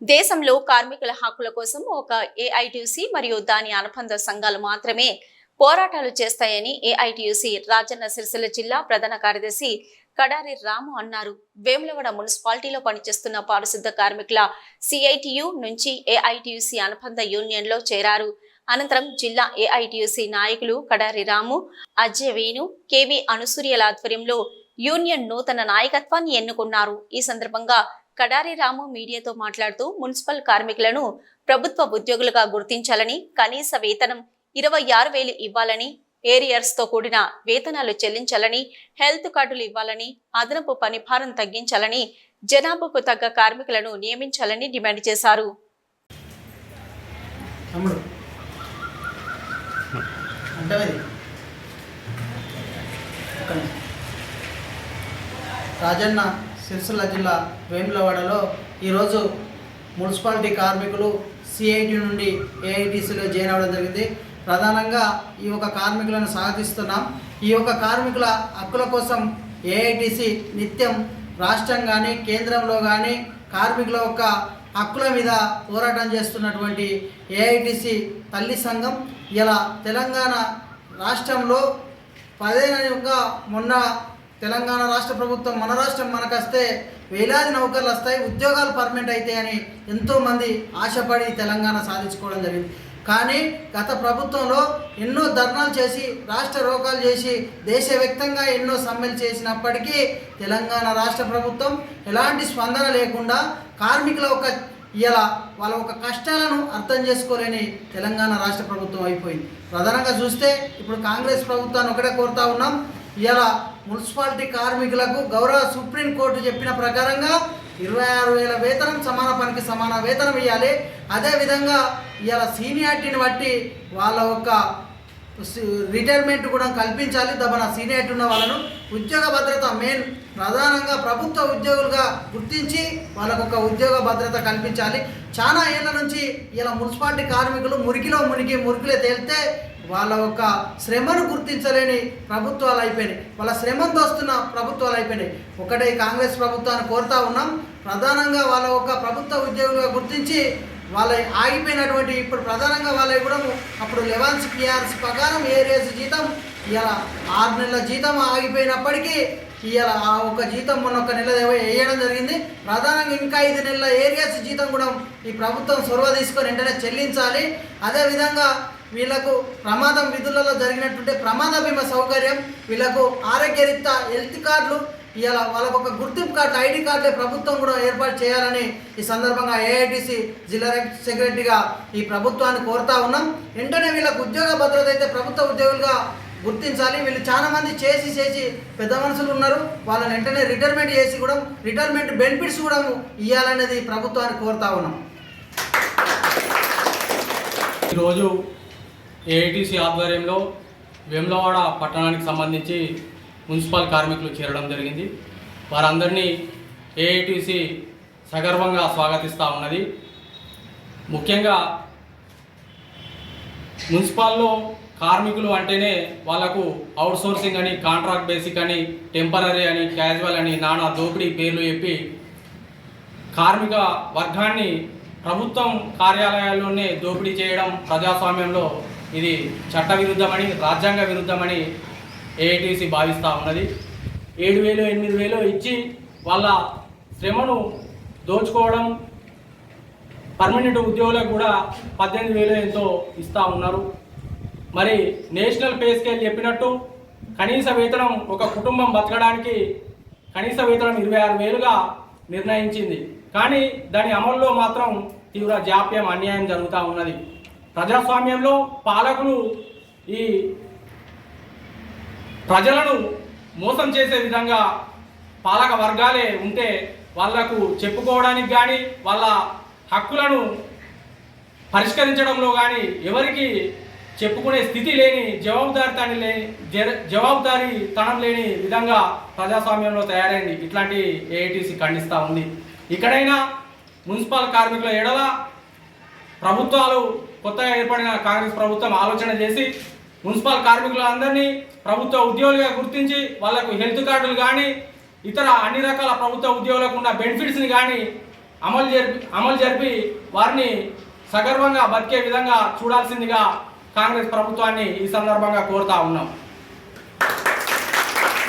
దేశంలో కార్మికుల హక్కుల కోసం ఒక ఏఐటీసీ మరియు దాని అనుబంధ సంఘాలు మాత్రమే పోరాటాలు చేస్తాయని ఏఐటీయూసీ రాజన్న సిరిసిల్ల జిల్లా ప్రధాన కార్యదర్శి కడారి రాము అన్నారు. వేములవాడ మున్సిపాలిటీలో పనిచేస్తున్న పారిశుద్ధ కార్మికుల సిఐటియు నుంచి ఏఐటీయూసీ అనుబంధ యూనియన్లో చేరారు. అనంతరం జిల్లా ఏఐటీయూసీ నాయకులు కడారి రాము అజయ్ వేణు కేవి అనుసూర్యల ఆధ్వర్యంలో యూనియన్ నూతన నాయకత్వాన్ని ఎన్నుకున్నారు. ఈ సందర్భంగా కడారి రాము మీడియాతో మాట్లాడుతూ మున్సిపల్ కార్మికులను ప్రభుత్వ ఉద్యోగులుగా గుర్తించాలని కనీస వేతనం ఇరవై ఆరు వేలు ఇవ్వాలని ఏరియర్స్తో కూడిన వేతనాలు చెల్లించాలని హెల్త్ కార్డులు ఇవ్వాలని అదనపు పనిభారం తగ్గించాలని జనాభాకు తగ్గ కార్మికులను నియమించాలని డిమాండ్ చేశారు. రాజన్న సిరిసిల్ల జిల్లా వేములవాడలో ఈరోజు మున్సిపాలిటీ కార్మికులు సిఐటి నుండి ఏఐటీసీలో జాయిన్ అవ్వడం జరిగింది. ప్రధానంగా ఈ యొక్క కార్మికులను సాధిస్తున్నాం ఈ యొక్క కార్మికుల హక్కుల కోసం ఏఐటీసీ నిత్యం రాష్ట్రం కానీ కేంద్రంలో కానీ కార్మికుల యొక్క హక్కుల మీద పోరాటం చేస్తున్నటువంటి ఏఐటీసీ తల్లి సంఘం ఇలా తెలంగాణ రాష్ట్రంలో పదేళ్ళగా మొన్న తెలంగాణ రాష్ట్ర ప్రభుత్వం మన రాష్ట్రం మనకొస్తే వేలాది నౌకర్లు వస్తాయి ఉద్యోగాలు పర్మనెంట్ అవుతాయని ఎంతోమంది ఆశపడి తెలంగాణ సాధించుకోవడం జరిగింది. కానీ గత ప్రభుత్వంలో ఎన్నో ధర్నాలు చేసి రాష్ట్ర రోగాలు చేసి దేశవ్యాప్తంగా ఎన్నో సమ్మెలు చేసినప్పటికీ తెలంగాణ రాష్ట్ర ప్రభుత్వం ఎలాంటి స్పందన లేకుండా కార్మికుల ఒక ఇలా వాళ్ళ ఒక కష్టాలను అర్థం చేసుకోలేని తెలంగాణ రాష్ట్ర ప్రభుత్వం అయిపోయింది. ప్రధానంగా చూస్తే ఇప్పుడు కాంగ్రెస్ ప్రభుత్వాన్ని ఒకటే కోరుతా ఉన్నాం. ఇలా మున్సిపాలిటీ కార్మికులకు గౌరవ సుప్రీంకోర్టు చెప్పిన ప్రకారంగా ఇరవై ఆరు వేల వేతనం సమాన పనికి సమాన వేతనం ఇవ్వాలి అదేవిధంగా ఇవాళ సీనియారిటీని బట్టి వాళ్ళ యొక్క రిటైర్మెంట్ కూడా కల్పించాలి. దమన సీనియారిటీ ఉన్న వాళ్ళను ఉద్యోగ భద్రత మెయిన్ ప్రధానంగా ప్రభుత్వ ఉద్యోగులుగా గుర్తించి వాళ్ళకు ఒక ఉద్యోగ భద్రత కల్పించాలి. చాలా ఏళ్ళ నుంచి ఇలా మున్సిపాలిటీ కార్మికులు మురికిలో మునిగి మురికిలో తేలితే వాళ్ళ యొక్క శ్రమను గుర్తించలేని ప్రభుత్వాలు అయిపోయినాయి. వాళ్ళ శ్రమను వస్తున్న ప్రభుత్వాలు అయిపోయినాయి. ఒకటే కాంగ్రెస్ ప్రభుత్వాన్ని కోరుతా ఉన్నాం. ప్రధానంగా వాళ్ళ ఒక ప్రభుత్వ ఉద్యోగులుగా గుర్తించి వాళ్ళ ఆగిపోయినటువంటి ఇప్పుడు ప్రధానంగా వాళ్ళవి కూడా అప్పుడు లెవెన్స్ పిఆర్స్ ప్రకారం ఏరియాస్ జీతం ఇలా ఆరు నెలల జీతం ఆగిపోయినప్పటికీ ఇవాళ ఆ ఒక జీతం మొన్న ఒక నెల వేయడం జరిగింది. ప్రధానంగా ఇంకా ఐదు నెలల ఏరియాస్ జీతం కూడా ఈ ప్రభుత్వం చొరవ తీసుకొని వెంటనే చెల్లించాలి. అదేవిధంగా వీళ్ళకు ప్రమాదం విధులలో జరిగినటువంటి ప్రమాద బీమా సౌకర్యం వీళ్ళకు ఆరోగ్యరీత్యా హెల్త్ కార్డులు ఇలా వాళ్ళకు ఒక గుర్తింపు కార్డు ఐడి కార్డులే ప్రభుత్వం కూడా ఏర్పాటు చేయాలని ఈ సందర్భంగా ఏఐటిసి జిల్లా సెక్రటరీగా ఈ ప్రభుత్వాన్ని కోరుతా ఉన్నాం. వెంటనే వీళ్ళకు ఉద్యోగ భద్రత అయితే ప్రభుత్వ ఉద్యోగులుగా గుర్తించాలి. వీళ్ళు చాలా మంది చేసి చేసి పెద్ద మనుషులు ఉన్నారు. వాళ్ళని వెంటనే రిటైర్మెంట్ చేసి కూడా రిటైర్మెంట్ బెనిఫిట్స్ కూడా ఇవ్వాలనేది ప్రభుత్వాన్ని కోరుతా ఉన్నాం. ఈరోజు ఏఐటీసీ ఆధ్వర్యంలో వేములవాడ పట్టణానికి సంబంధించి మున్సిపల్ కార్మికులు చేరడం జరిగింది. వారందరినీ ఏఐటీసీ సగర్వంగా స్వాగతిస్తూ ఉన్నది. ముఖ్యంగా మున్సిపాల్లో కార్మికులు అంటేనే వాళ్ళకు అవుట్సోర్సింగ్ అని కాంట్రాక్ట్ బేసిక్ అని టెంపరీ అని క్యాజువల్ అని నానా దోపిడీ పేర్లు చెప్పి కార్మిక వర్గాన్ని ప్రభుత్వం కార్యాలయాల్లోనే దోపిడీ చేయడం ప్రజాస్వామ్యంలో ఇది చట్ట విరుద్ధమని రాజ్యాంగ విరుద్ధమని ఏఐటీసీ భావిస్తూ ఉన్నది. ఏడు వేలు ఎనిమిది వేలు ఇచ్చి వాళ్ళ శ్రమను దోచుకోవడం పర్మనెంట్ ఉద్యోగులకు కూడా పద్దెనిమిది వేలు ఎంతో ఇస్తూ ఉన్నారు. మరి నేషనల్ పే స్కేల్ చెప్పినట్టు కనీస వేతనం ఒక కుటుంబం బతకడానికి కనీస వేతనం ఇరవై ఆరు వేలుగా నిర్ణయించింది. కానీ దాని అమల్లో మాత్రం తీవ్ర జాప్యం అన్యాయం జరుగుతూ ఉన్నది. ప్రజాస్వామ్యంలో పాలకులు ఈ ప్రజలను మోసం చేసే విధంగా పాలక వర్గాలే ఉంటే వాళ్ళకు చెప్పుకోవడానికి కానీ వాళ్ళ హక్కులను పరిష్కరించడంలో కానీ ఎవరికి చెప్పుకునే స్థితి లేని జవాబుదారితనం లేని జ- జవాబుదారీతనం లేని విధంగా ప్రజాస్వామ్యంలో తయారైంది. ఇట్లాంటి ఏఐటీసీ ఖండిస్తూ ఉంది. ఇక్కడైనా మున్సిపల్ కార్మికుల ఎడల ప్రభుత్వాలు కొత్తగా ఏర్పడిన కాంగ్రెస్ ప్రభుత్వం ఆలోచన చేసి మున్సిపల్ కార్మికులందరినీ ప్రభుత్వ ఉద్యోగులుగా గుర్తించి వాళ్ళకు హెల్త్ కార్డులు కానీ ఇతర అన్ని రకాల ప్రభుత్వ ఉద్యోగులకు ఉన్న బెనిఫిట్స్ని కానీ అమలు జరిపి అమలు జరిపి వారిని సగర్వంగా బతికే విధంగా చూడాల్సిందిగా కాంగ్రెస్ ప్రభుత్వాన్ని ఈ సందర్భంగా కోరుతా ఉన్నాం.